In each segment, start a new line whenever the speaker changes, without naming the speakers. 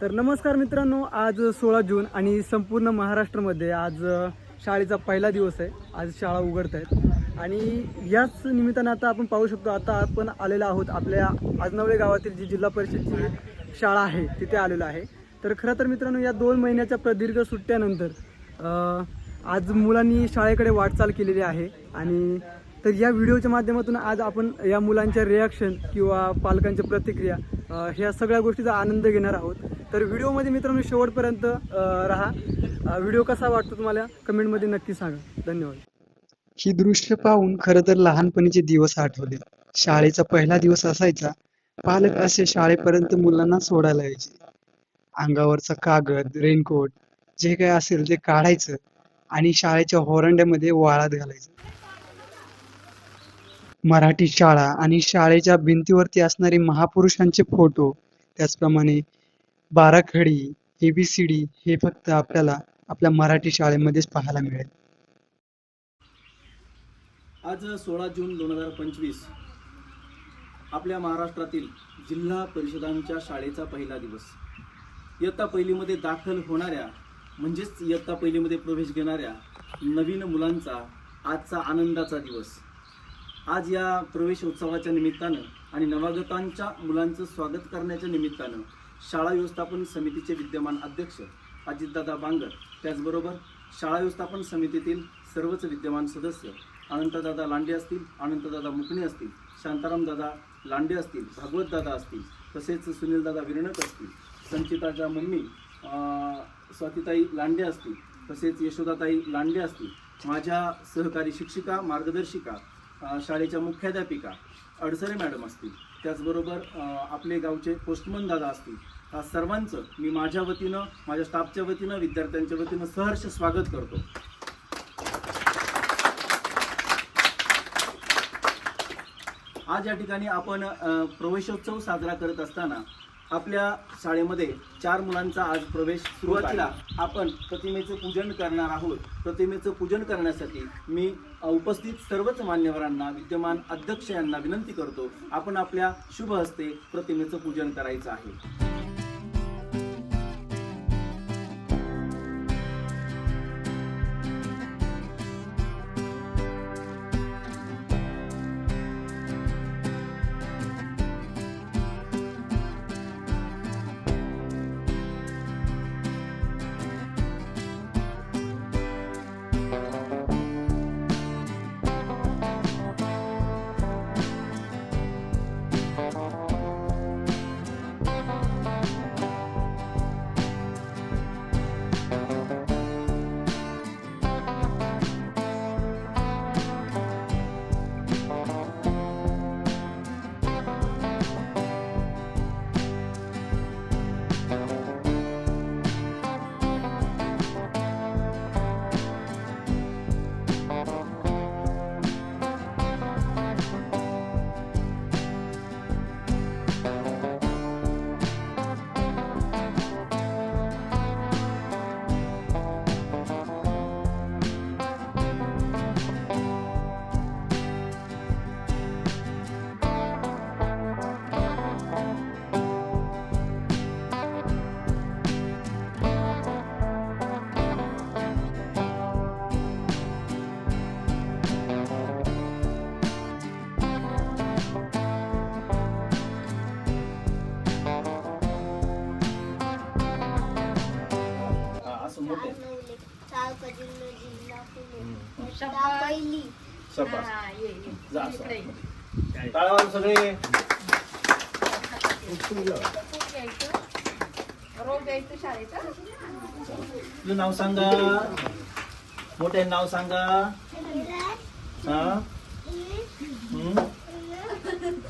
तर नमस्कार मित्रांनो आज सोळा जून आणि संपूर्ण महाराष्ट्रामध्ये आज शाळेचा पहिला दिवस आहे. आज शाळा उघडत आहेत आणि याच निमित्तानं आता आपण पाहू शकतो आता आपण आलेलो आहोत आपल्या आजनवळे गावातील जी जिल्हा परिषदची शाळा आहे तिथे आलेलो आहे. तर खरं तर मित्रांनो या दोन महिन्याच्या प्रदीर्घ सुट्ट्यानंतर आज मुलांनी शाळेकडे वाटचाल केलेली आहे. आणि तर या व्हिडिओच्या माध्यमातून आज आपण या मुलांच्या रिॲक्शन किंवा पालकांच्या प्रतिक्रिया ह्या सगळ्या गोष्टीचा आनंद घेणार आहोत. तर व्हिडिओमध्ये मित्रांनो शेवटपर्यंत राहा. व्हिडिओ कसा वाटतो तुम्हाला? कमेंटमध्ये नक्की सांगा. धन्यवाद. ही दृश्य पाहून खरं तर लहानपणीचे दिवस आठवले. शाळेचा पहिला दिवस असायचा. पालक असे शाळेपर्यंत मुलांना सोडायला यायचे. अंगावरचा कागद रेनकोट जे काय असेल ते काढायचं आणि शाळेच्या होरंड्यामध्ये वाळात घालायचं. मराठी शाळा आणि शाळेच्या भिंतीवरती असणारे महापुरुषांचे फोटो त्याचप्रमाणे बाराखडी एबीसीडी हे फक्त आपल्याला आपल्या मराठी शाळेमध्येच पाहायला मिळेल.
आज सोळा जून दोन हजार पंचवीस. आपल्या महाराष्ट्रातील जिल्हा परिषदांच्या शाळेचा पहिला दिवस. इयत्ता पहिलीमध्ये दाखल होणाऱ्या म्हणजेच इयत्ता पहिलीमध्ये प्रवेश घेणाऱ्या नवीन मुलांचा आजचा आनंदाचा दिवस. आज या प्रवेश उत्सवाच्या निमित्तानं आणि नवागतांच्या मुलांचं स्वागत करण्याच्या निमित्तानं शाळा व्यवस्थापन समितीचे विद्यमान अध्यक्ष अजितदादा बांगर. त्याचबरोबर शाळा व्यवस्थापन समितीतील सर्वच विद्यमान सदस्य अनंतदादा लांडे असतील अनंतदादा मुकणे असतील शांतारामदादा लांडे असतील भागवतदादा असतील तसेच सुनीलदादा विरणक असतील संचिताच्या मम्मी स्वातीताई लांडे असतील तसेच यशोदाताई लांडे असतील माझ्या सहकारी शिक्षिका मार्गदर्शिका शाळेच्या मुख्याध्यापिका अडसरे मॅडम असतील. त्याचबरोबर आपले गावचे पोस्टमन दादा असतील. त्या सर्वांचं मी माझ्या वतीनं माझ्या स्टाफच्या वतीनं विद्यार्थ्यांच्या वतीनं सहर्ष स्वागत करतो. आज या ठिकाणी आपण प्रवेशोत्सव साजरा करत असताना आपल्या शाळेमध्ये चार मुलांचा आज प्रवेश सुरुवातीला आपण प्रतिमेचं पूजन करणार आहोत. प्रतिमेचं पूजन करण्यासाठी मी उपस्थित सर्वच मान्यवरांना विद्यमान अध्यक्ष यांना विनंती करतो आपण आपल्या शुभ हस्ते प्रतिमेचं पूजन करायचं आहे.
पहिली
जा असं. टाळावर सगळे
रोज
तुझं नाव सांगा मोठे नाव सांगा हा हम्म?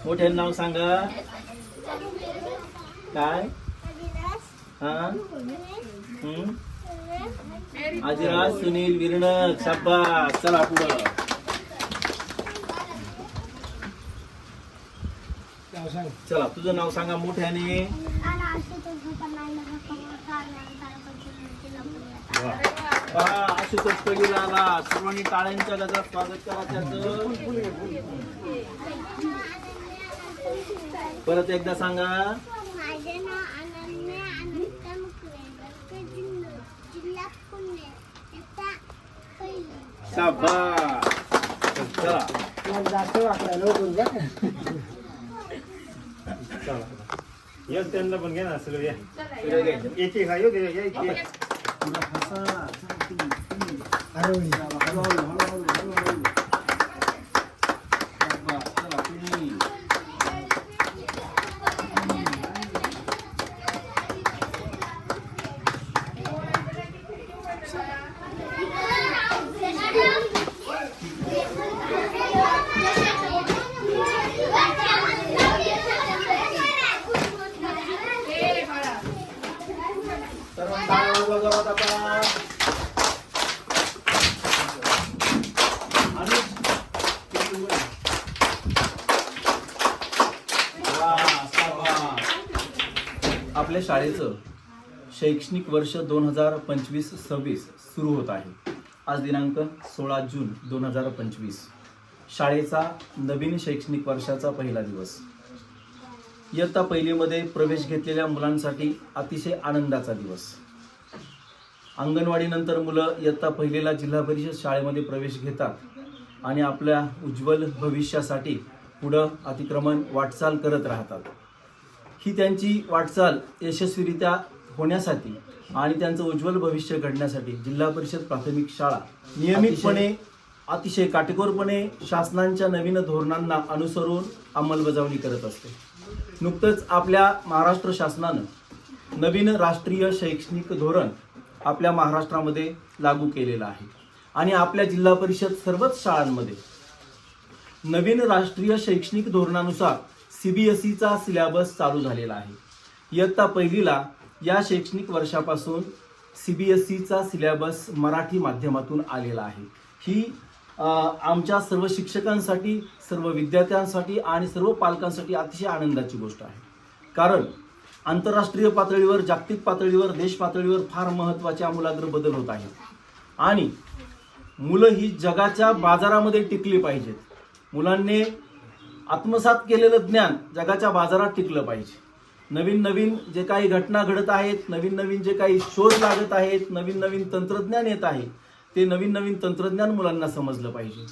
मोठे नाव सांगा काय हा हम्म? आदिराज सुनील विरणक शाब्बास चला पुढं. चला तुझं नाव सांगा मोठ्याने. पहा आशुतोष पडीला आला. सर्वांनी टाळ्यांच्या गजरात स्वागत करा त्याचं. परत एकदा सांगा
माझे नाव अनन्या अनंत
शाबास. चला
या त्यांना पण घ्या ना सगळं या. एक एक हा येऊ दे या एक. एक.
शाबास. चला, तुम्ही.
ए, बाळा.
सर्वांनी टाळ्या वाजवा जोरात आता. अनुज, किती वेळ? वा, शाबास. आपल्या शाळेचं शैक्षणिक वर्ष दोन हजार पंचवीस सव्वीस सुरू होत आहे. आज दिनांक सोळा जून दोन हजार पंचवीस. शाळेचा नवीन शैक्षणिक वर्षाचा पहिला दिवस. इयत्ता पहिलीमध्ये प्रवेश घेतलेल्या मुलांसाठी अतिशय आनंदाचा दिवस. अंगणवाडीनंतर मुलं इयत्ता पहिलीला जिल्हा परिषद शाळेमध्ये प्रवेश घेतात आणि आपल्या उज्ज्वल भविष्यासाठी पुढं अतिक्रमण वाटचाल करत राहतात. ही त्यांची वाटचाल यशस्वीरित्या होण्यासाठी आणि त्यांचं उज्ज्वल भविष्य घडण्यासाठी जिल्हा परिषद प्राथमिक शाळा नियमितपणे अतिशय काटेकोरपणे शासनांच्या नवीन धोरणांना अनुसरून अंमलबजावणी करत असते. नुकतंच आपल्या महाराष्ट्र शासनानं नवीन राष्ट्रीय शैक्षणिक धोरण आपल्या महाराष्ट्रामध्ये लागू केलेलं आहे. आणि आपल्या जिल्हा परिषद सर्वच शाळांमध्ये नवीन राष्ट्रीय शैक्षणिक धोरणानुसार सीबीएसईचा सिलेबस चालू झालेला आहे. इयत्ता पहिलीला या शैक्षणिक वर्षापासून सीबीएसईचा सिलेबस मराठी माध्यमातून आलेला आहे. ही आमच्या सर्व शिक्षकांसाठी सर्व विद्यार्थ्यांसाठी आणि सर्व पालकांसाठी अतिशय आनंदाची गोष्ट आहे. कारण आंतरराष्ट्रीय पातळीवर जागतिक पातळीवर देश पातळीवर फार महत्त्वाचे आमूलाग्र बदल होत आहेत. आणि मुलं ही जगाच्या बाजारामध्ये टिकली पाहिजेत. मुलांनी आत्मसात केलेलं ज्ञान जगाच्या बाजारात टिकलं पाहिजे. नवीन नवीन जे काही घटना घडत आहेत नवीन नवीन जे काही शोध लागत आहेत नवीन नवीन तंत्रज्ञान येत आहे ते नवीन नवीन तंत्रज्ञान मुलांना समजलं पाहिजे.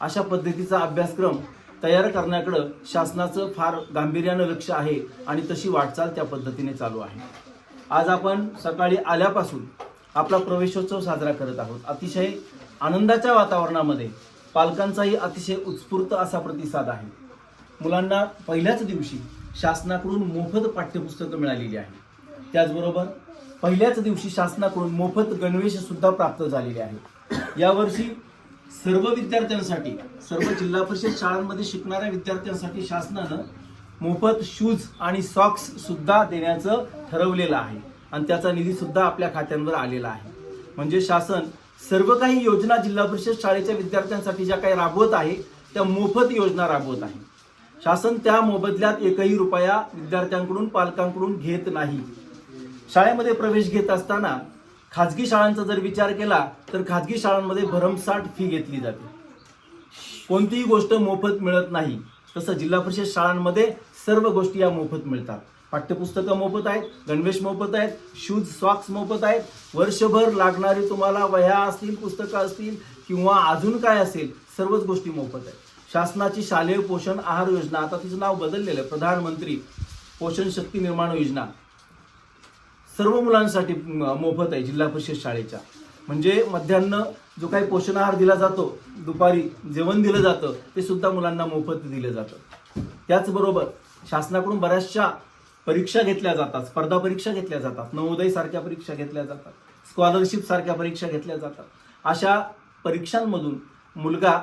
अशा पद्धतीचा अभ्यासक्रम तयार करण्याकडं शासनाचं फार गांभीर्यानं लक्ष आहे आणि तशी वाटचाल त्या पद्धतीने चालू आहे. आज आपण सकाळी आल्यापासून आपला प्रवेशोत्सव साजरा करत आहोत. अतिशय आनंदाच्या वातावरणामध्ये पालकांचाही अतिशय उत्स्फूर्त असा प्रतिसाद आहे. मुलांना पहिल्याच दिवशी शासनाकडून मोफत पाठ्यपुस्तकं मिळालेली आहे त्याचबरोबर पहिल्याच दिवशी शासनाकडून मोफत गणवेश सुद्धा प्राप्त झालेले आहे यावर्षी सर्व विद्यार्थ्यांसाठी सर्व जिल्हा परिषद शाळांमध्ये शिकणाऱ्या विद्यार्थ्यांसाठी शासनानं मोफत शूज आणि सॉक्स सुद्धा देण्याचं ठरवलेलं आहे आणि त्याचा निधी सुद्धा आपल्या खात्यांवर आलेला आहे. म्हणजे शासन सर्व काही योजना जिल्हा परिषद शाळेच्या विद्यार्थ्यांसाठी ज्या काही राबवत आहे त्या मोफत योजना राबवत आहे. शासन त्या मोबदल्यात एकही रुपया विद्यार्थ्यांकडून पालकांकडून घेत नाही. शाळेमध्ये प्रवेश घेत असताना खाजगी शाळांचा जर विचार केला तर खाजगी शाळांमध्ये भरमसाठ फी घेतली जाते. कोणतीही गोष्ट मोफत मिळत नाही. तसं जिल्हा परिषद शाळांमध्ये सर्व गोष्टी या मोफत मिळतात. पाठ्यपुस्तकं मोफत आहेत गणवेश मोफत आहेत शूज सॉक्स मोफत आहेत. वर्षभर लागणारी तुम्हाला वह्या असतील पुस्तकं असतील किंवा अजून काय असेल सर्वच गोष्टी मोफत आहेत. शासनाची शालेय पोषण आहार योजना आता तिचं नाव बदललेलं आहे प्रधानमंत्री पोषण शक्ती निर्माण योजना. सर्व मुलांसाठी मोफत आहे जिल्हा परिषद शाळेच्या. म्हणजे मध्यान्न जो काही पोषण आहार दिला जातो दुपारी जेवण दिलं जातं ते सुद्धा मुलांना मोफत दिलं जातं. त्याचबरोबर शासनाकडून बऱ्याचशा परीक्षा घेतल्या जातात स्पर्धा परीक्षा घेतल्या जातात नवोदय सारख्या परीक्षा घेतल्या जातात स्कॉलरशिप सारख्या परीक्षा घेतल्या जातात. अशा परीक्षांमधून मुलगा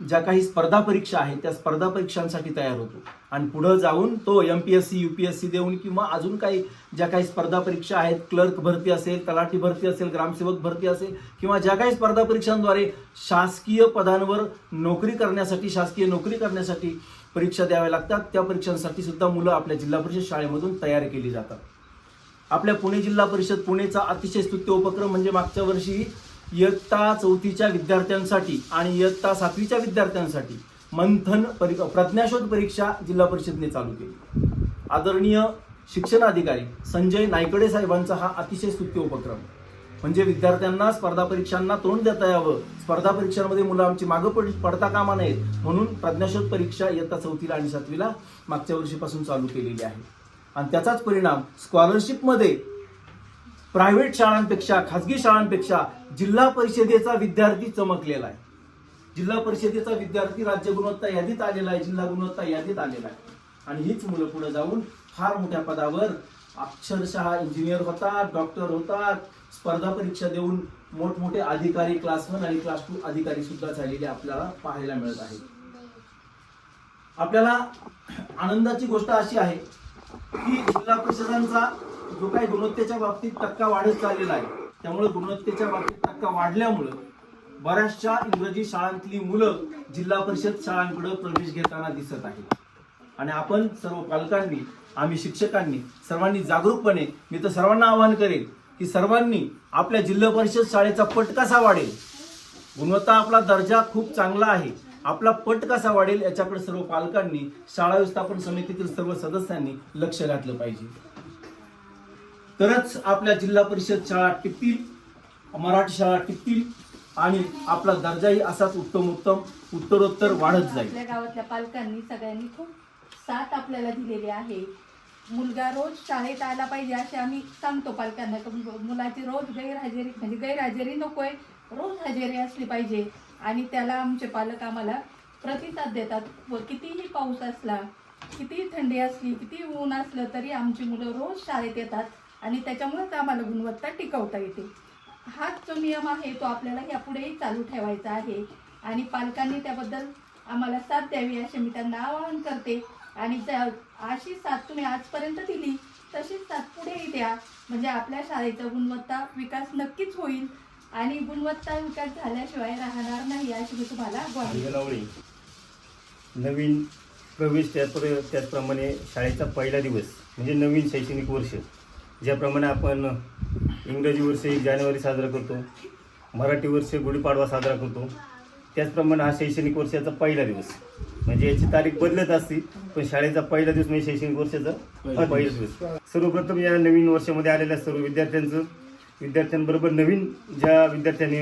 ज्या काही स्पर्धा परीक्षा आहेत त्या स्पर्धा परीक्षांसाठी तयार होतो. आणि पुढं जाऊन तो M P S C U P S C देऊन किंवा अजून काही ज्या काही स्पर्धा परीक्षा आहेत क्लर्क भरती असेल तलाठी भरती असेल ग्रामसेवक भरती असेल किंवा ज्या काही स्पर्धा परीक्षांद्वारे शासकीय पदांवर नोकरी करण्यासाठी शासकीय नोकरी करण्यासाठी परीक्षा द्याव्या लागतात त्या परीक्षांसाठी सुद्धा मुलं आपल्या जिल्हा परिषद शाळेमधून तयार केली जातात. आपल्या पुणे जिल्हा परिषद पुणेचा अतिशय स्तुत्य उपक्रम म्हणजे मागच्या वर्षी इयत्ता चौथीच्या विद्यार्थ्यांसाठी आणि इयत्ता सातवीच्या विद्यार्थ्यांसाठी मंथन परि प्रज्ञाशोध परीक्षा जिल्हा परिषदने चालू केली. आदरणीय शिक्षणाधिकारी संजय नायकडे साहेबांचा हा अतिशय स्तुत्य उपक्रम. म्हणजे विद्यार्थ्यांना स्पर्धा परीक्षांना तोंड देता यावं स्पर्धा परीक्षांमध्ये मुलं आमची मागं पड पडता कामा नयेत म्हणून प्रज्ञाशोध परीक्षा इयत्ता चौथीला आणि सातवीला मागच्या वर्षीपासून चालू केलेली आहे. आणि त्याचाच परिणाम स्कॉलरशिपमध्ये प्रायव्हेट शाळांपेक्षा खाजगी शाळांपेक्षा जिल्हा परिषदेचा विद्यार्थी चमकलेला आहे. जिल्हा परिषदेचा विद्यार्थी राज्य गुणवत्ता यादीत आलेला आहे जिल्हा गुणवत्ता यादीत आलेला आहे. आणि हीच मुलं पुढे जाऊन फार मोठ्या पदावर अक्षरशः इंजिनियर होतात डॉक्टर होतात स्पर्धा परीक्षा देऊन मोठमोठे अधिकारी क्लास वन आणि क्लास टू अधिकारी सुद्धा झालेले आपल्याला पाहायला मिळत आहे आपल्याला आनंदाची गोष्ट अशी आहे की जिल्हा परिषदांचा जो काही गुणवत्तेच्या बाबतीत टक्का वाढत चाललेला आहे त्यामुळे गुणवत्तेच्या बाबतीत टक्का वाढल्यामुळं बऱ्याचशा इंग्रजी शाळांतली मुलं जिल्हा परिषद शाळांकडे प्रवेश घेताना दिसत आहेत. आणि आपण सर्व पालकांनी आम्ही शिक्षकांनी सर्वांनी जागरूकपणे मी तर सर्वांना आवाहन करेन की सर्वांनी आपल्या जिल्हा परिषद शाळेचा पट कसा वाढेल? गुणवत्ता आपला दर्जा खूप चांगला आहे. आपला पट कसा वाढेल याच्याकडे सर्व पालकांनी शाळा व्यवस्थापन समितीतील सर्व सदस्यांनी लक्ष घातलं पाहिजे. तरच आपल्या जिल्हा परिषद शाळा टिकतील मराठी शाळा टिकतील आणि आपला दर्जाही असाच उत्तम उत्तम उत्तरोत्तर वाढत जाईल.
आपल्या गावातल्या पालकांनी सगळ्यांनी खूप साथ आपल्याला दिलेली आहे. मुलगा रोज शाळेत आला पाहिजे असे आम्ही सांगतो पालकांना मुलाची रोज गैरहजेरी म्हणजे गैरहजेरी नकोय रोज हजेरी असली पाहिजे. आणि त्याला आमचे पालक आम्हाला प्रतिसाद देतात. व कितीही पाऊस असला कितीही थंडी असली किती ऊन असलं तरी आमची मुलं रोज शाळेत येतात. आणि त्याच्यामुळेच आम्हाला गुणवत्ता टिकवता येते. हाच जो नियम आहे तो आपल्याला यापुढेही चालू ठेवायचा आहे. आणि पालकांनी त्याबद्दल आम्हाला साथ द्यावी असे मी त्यांना आवाहन करते. आणि त्या- अशी साथ तुम्ही आजपर्यंत दिली तशीच साथ पुढेही द्या. म्हणजे आपल्या शाळेचा गुणवत्ता विकास नक्कीच होईल आणि गुणवत्ता विकास झाल्याशिवाय राहणार नाही अशी मी तुम्हाला ग्वाही
नवीन प्रवेश त्याचप्र त्याचप्रमाणे शाळेचा पहिला दिवस म्हणजे नवीन शैक्षणिक वर्ष. ज्याप्रमाणे आपण इंग्रजी वर्ष एक जानेवारी साजरा करतो मराठी वर्ष गुढीपाडवा साजरा करतो त्याचप्रमाणे हा शैक्षणिक वर्षाचा पहिला दिवस. म्हणजे याची तारीख बदलत असते पण शाळेचा पहिला दिवस म्हणजे शैक्षणिक वर्षाचा
पहिला
दिवस. सर्वप्रथम या नवीन वर्षामध्ये आलेल्या सर्व विद्यार्थ्यांचं विद्यार्थ्यांबरोबर नवीन ज्या विद्यार्थ्यांनी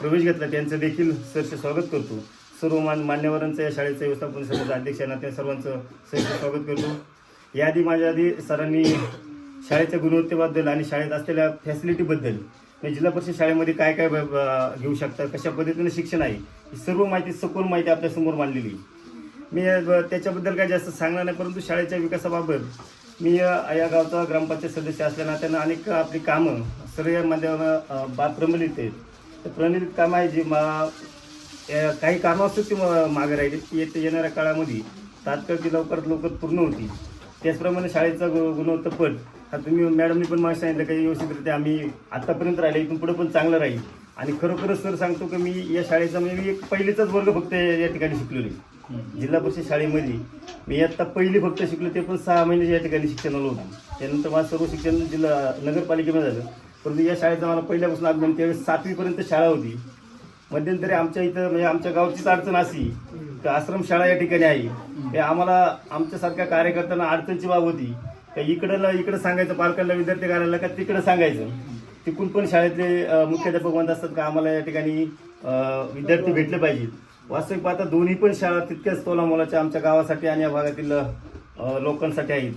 प्रवेश घेतला त्यांचं देखील सरसे स्वागत करतो. सर्व मान मान्यवरांचं या शाळेचं व्यवस्थापन समितीच्या अध्यक्षांना त्या सर्वांचं सहर्ष स्वागत करतो. याआधी माझ्या आधी सरांनी शाळेच्या गुणवत्तेबद्दल आणि शाळेत असलेल्या फॅसिलिटीबद्दल म्हणजे जिल्हा परिषद शाळेमध्ये काय काय घेऊ शकतात कशा पद्धतीनं शिक्षण आहे ही सर्व माहिती सखोल माहिती आपल्यासमोर मांडलेली मी त्याच्याबद्दल काय जास्त सांगणार नाही परंतु शाळेच्या विकासाबाबत मी या गावचा ग्रामपंचायत सदस्य असल्यानं त्यांना अनेक आपली कामं सर्व या माध्यमावर बा प्रमिलित आहेत. तर प्रमिलित कामं आहे जी मा काही कामं असतात ती मागे राहिली ती येत्या येणाऱ्या काळामध्ये तात्काळ ती लवकरात लवकर पूर्ण होती त्याचप्रमाणे शाळेचा गु- गुणवत्ता पण हा तुम्ही मॅडमनी पण मला सांगितलं काही व्यवस्थितरित्या आम्ही आतापर्यंत राहिले इथून पुढे पण चांगलं राहील. आणि खरोखरच सर सांगतो की मी या शाळेचा म्हणजे मी एक पहिलेचाच वर्ग फक्त या ठिकाणी शिकलेलो आहे. जिल्हा परिषद शाळेमध्ये. मी आता पहिली फक्त शिकलो ते पण सहा महिने या ठिकाणी शिक्षणाला होतो. त्यानंतर माझं सर्व शिक्षण जिल्हा नगरपालिकेमध्ये झालं. परंतु या शाळेचा मला पहिल्यापासून अभिमान त्यावेळेस सातवीपर्यंत शाळा होती. मध्यंतरी आमच्या इथं म्हणजे आमच्या गावचीच अडचण अशी तर आश्रमशाळा या ठिकाणी आहे. हे आम्हाला आमच्यासारख्या कार्यकर्त्यांना अडचणची बाब होती. का इकडं इकडं सांगायचं पालकांना विद्यार्थी घालायला का तिकडं सांगायचं? तिकडून पण शाळेतले मुख्याध्यापक म्हणत असतात का आम्हाला या ठिकाणी विद्यार्थी भेटले पाहिजेत वास्तविक पाहता दोन्ही पण शाळा तितक्याच तोला मोलाच्या आमच्या गावासाठी आणि या भागातील लोकांसाठी आहेत.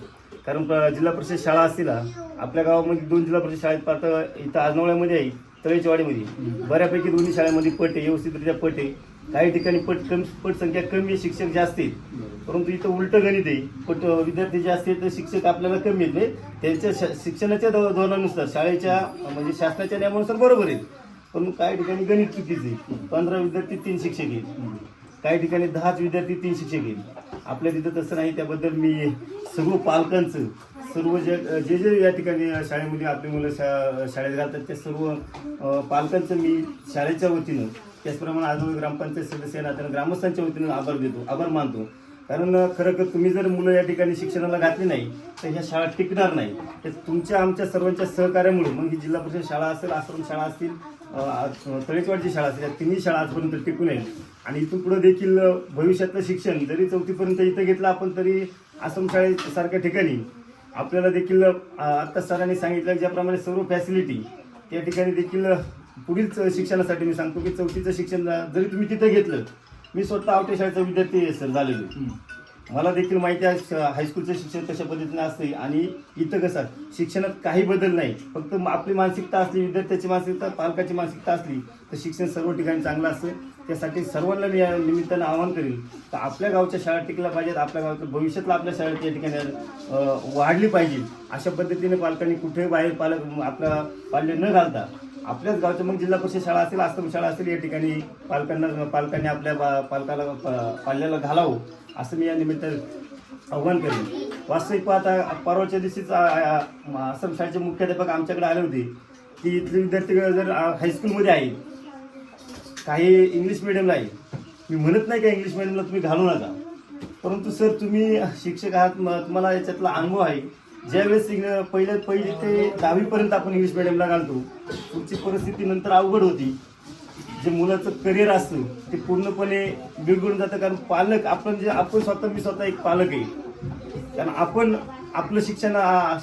कारण जिल्हा परिषद शाळा असतील आपल्या गावामध्ये दोन जिल्हा परिषद शाळेत पाहता इथं आजनवळ्यामध्ये आहे तळेचवाडीमध्ये. बऱ्यापैकी दोन्ही शाळेमध्ये पट आहे व्यवस्थितरित्या पट आहे. काही ठिकाणी पट कमी पट संख्या कमी आहे शिक्षक जास्त आहेत. परंतु इथं उलटं गणित आहे. पट विद्यार्थी जास्त आहेत तर शिक्षक आपल्याला कमी आहेत. नाही त्यांच्या शिक्षणाच्या धोरणानुसार शाळेच्या म्हणजे शासनाच्या नियमानुसार बरोबर आहेत. पण काही ठिकाणी गणित चुकीचं आहे. पंधरा विद्यार्थी तीन शिक्षक आहेत. काही ठिकाणी दहाच विद्यार्थी तीन शिक्षक आहेत. आपल्या तिथं तसं नाही. त्याबद्दल मी सर्व पालकांचं सर्व जे जे जे या ठिकाणी शाळेमध्ये आपली मुलं शा शाळेत घालतात त्या सर्व पालकांचं मी शाळेच्या वतीनं त्याचप्रमाणे आज ग्रामपंचायत सदस्य या ग्रामस्थांच्या वतीनं आभार देतो आभार मानतो. कारण खरं तर तुम्ही जर मुलं या ठिकाणी शिक्षणाला घातली नाही तर ह्या शाळा टिकणार नाही. तर तुमच्या आमच्या सर्वांच्या सहकार्यामुळे मग ही जिल्हा परिषद शाळा असेल आश्रम शाळा असतील तळेचवाडची शाळा असेल या तिन्ही शाळा आजपर्यंत टिकून येईल आणि इथून पुढे देखील भविष्यातलं शिक्षण जरी चौथीपर्यंत इथं घेतलं आपण तरी आश्रम शाळेसारख्या ठिकाणी आपल्याला देखील आत्ता सरांनी सांगितलं ज्याप्रमाणे सर्व फॅसिलिटी त्या ठिकाणी देखील पुढील शिक्षणासाठी मी सांगतो की चौथीचं शिक्षण जरी तुम्ही तिथं घेतलं मी स्वतः आवटे शाळेचा विद्यार्थी आहे सर झालेलो. मला देखील माहिती आहे हायस्कूलचं शिक्षण कशा पद्धतीने असते आणि इथं कसं शिक्षणात काही बदल नाही. फक्त आपली मानसिकता असली विद्यार्थ्याची मानसिकता पालकाची मानसिकता असली तर शिक्षण सर्व ठिकाणी चांगलं असतं. त्यासाठी सर्वांना मी या निमित्तानं आवाहन करेल तर आपल्या गावच्या शाळा टिकल्या पाहिजेत आपल्या गावच्या भविष्यातला आपल्या शाळेत या ठिकाणी वाढली पाहिजे. अशा पद्धतीने पालकांनी कुठे बाहेर पालक आपला पाल्य न घालता आपल्याच गावच्या मग जिल्हा परिषद शाळा असेल आश्रम शाळा असेल या ठिकाणी पालकांना पालकांनी आपल्या बा- पालकाला पाल्याला घालावं असं मी या निमित्त आव्हान करेन. वास्तविक पाहता परवाच्या दिवशीच आश्रम शाळेचे मुख्याध्यापक आमच्याकडे आले होते की इथले विद्यार्थी जर हायस्कूलमध्ये आहे काही इंग्लिश मिडियमला आहे मी म्हणत नाही का इंग्लिश मिडियमला तुम्ही घालू नका. परंतु सर तुम्ही शिक्षक आहात तुम्हाला याच्यातला अनुभव आहे. ज्यावेळेस इंग- पहिले पहिली ते दहावीपर्यंत आपण इंग्लिश मिडियमला घालतो पुढची परिस्थिती नंतर अवघड होती. जे मुलाचं करिअर असतं ते पूर्णपणे बिघडून जातं. कारण पालक आपण जे आपण स्वतः मी स्वतः एक पालक आहे. कारण आपण आपलं शिक्षण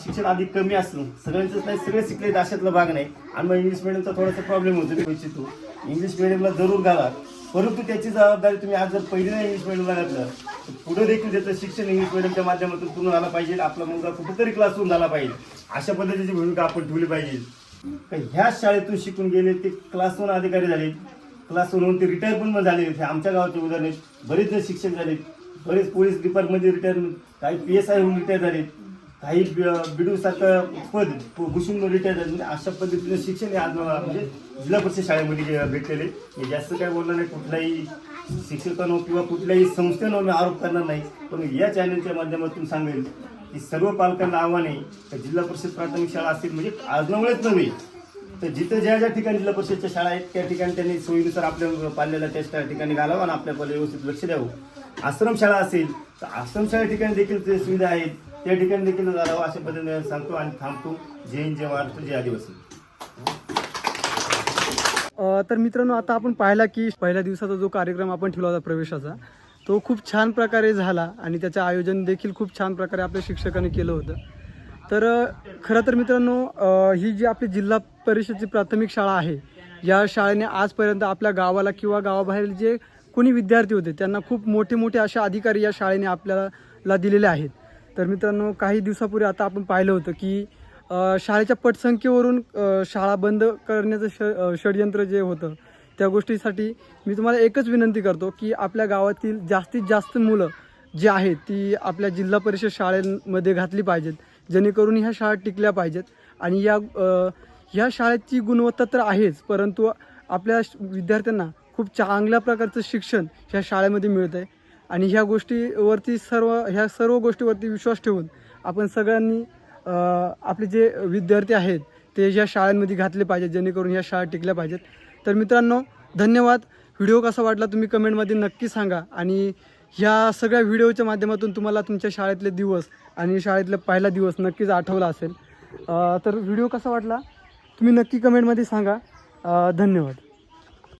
शिक्षण अधिक कमी असतं. सगळ्यांचंच नाही सगळे शिकले अशातला भाग नाही. आणि मग इंग्लिश मिडियमचा थोडासा प्रॉब्लेम होतो. मी इच्छितो. इंग्लिश मिडियमला जरूर घाला. परंतु त्याची जबाबदारी तुम्ही आज जर पहिली इंग्लिश मिडियमला घातलं तर पुढे देखील त्याचं शिक्षण इंग्लिश मिडियमच्या माध्यमातून पूर्ण झालं पाहिजे. आपला मुलगा कुठेतरी क्लासरूम झाला पाहिजे. अशा पद्धतीची भूमिका आपण ठेवली पाहिजे. ह्या ह्याच शाळेतून शिकून गेले ते क्लास वन अधिकारी झाले. क्लास वन ते रिटायर पण झाले आमच्या गावाचे उदाहरण बरेच जण शिक्षक झाले बरेच पोलीस डिपार्टमेंटमध्ये रिटायर काही पी एस आय होऊन रिटायर झाले काही बिडूसारखं पद घुसून रिटायर म्हणजे अशा पद्धतीने शिक्षण हे आज मला म्हणजे जिल्हा परिषद शाळेमध्ये भेटलेले. मी जास्त काय बोलणार नाही. कुठल्याही शिक्षकांवर किंवा कुठल्याही संस्थेवर मी आरोप करणार नाही. पण या चॅनलच्या माध्यमातून सांगेल की सर्व पालकांना आव्हान आहे जिल्हा परिषद प्राथमिक शाळा असतील म्हणजे आजनामुळेच नव्हे. तर जिथं ज्या ज्या ठिकाणी जिल्हा परिषदच्या शाळा आहेत त्या ठिकाणी त्यांनी सोयीनुसार आपल्या पाल्याला त्या त्या ठिकाणी घालावं आणि आपल्या पाल्याला व्यवस्थित लक्ष द्यावं. आश्रम शाळा असेल तर आश्रम शाळा ठिकाणी देखील ते सुविधा आहेत. त्या ठिकाणी देखील जावं अशा पद्धतीने सांगतो आणि थांबतो. जय हिंद जय महाराष्ट्र जय आदिवासी.
तर मित्रांनो आता आपण पाहिला की पहिल्या दिवसाचा जो कार्यक्रम आपण ठेवला होता प्रवेशाचा तो खूप छान प्रकारे झाला आणि त्याचं आयोजन देखील खूप छान प्रकारे आपल्या शिक्षकांनी केलं होतं. तर खरं तर मित्रांनो ही जी आपली जिल्हा परिषदची प्राथमिक शाळा आहे या शाळेने आजपर्यंत आपल्या गावाला किंवा गावाबाहेर जे कोणी विद्यार्थी होते त्यांना खूप मोठे मोठे असे अधिकारी या शाळेने आपल्याला दिलेले आहेत. तर मित्रांनो काही दिवसापूर्वी आता आपण पाहिलं होतं की शाळेच्या पटसंख्येवरून शाळा बंद करण्याचं ष षडयंत्र जे होतं त्या गोष्टीसाठी मी तुम्हाला एकच विनंती करतो की आपल्या गावातील जास्तीत जास्त मुलं जी आहेत ती आपल्या जिल्हा परिषद शाळेमध्ये घातली पाहिजेत जेणेकरून ह्या शाळा टिकल्या पाहिजेत. आणि या ह्या शाळेची गुणवत्ता तर आहेच परंतु आपल्या श- विद्यार्थ्यांना खूप चांगल्या प्रकारचं शिक्षण ह्या शाळेमध्ये मिळतं आहे आणि ह्या गोष्टीवरती सर्व ह्या सर्व गोष्टीवरती विश्वास ठेवून आपण सगळ्यांनी आपले जे विद्यार्थी आहेत ते ह्या शाळांमध्ये घातले पाहिजेत जेणेकरून ह्या शाळा टिकल्या पाहिजेत. तर मित्रांनो धन्यवाद. व्हिडिओ कसा वाटला तुम्ही कमेंटमध्ये नक्की सांगा. आणि ह्या सगळ्या व्हिडिओच्या माध्यमातून तुम्हाला तुमच्या शाळेतले दिवस आणि शाळेतला पहिला दिवस नक्कीच आठवला असेल. तर व्हिडिओ कसा वाटला? तुम्ही नक्की कमेंटमध्ये सांगा. धन्यवाद.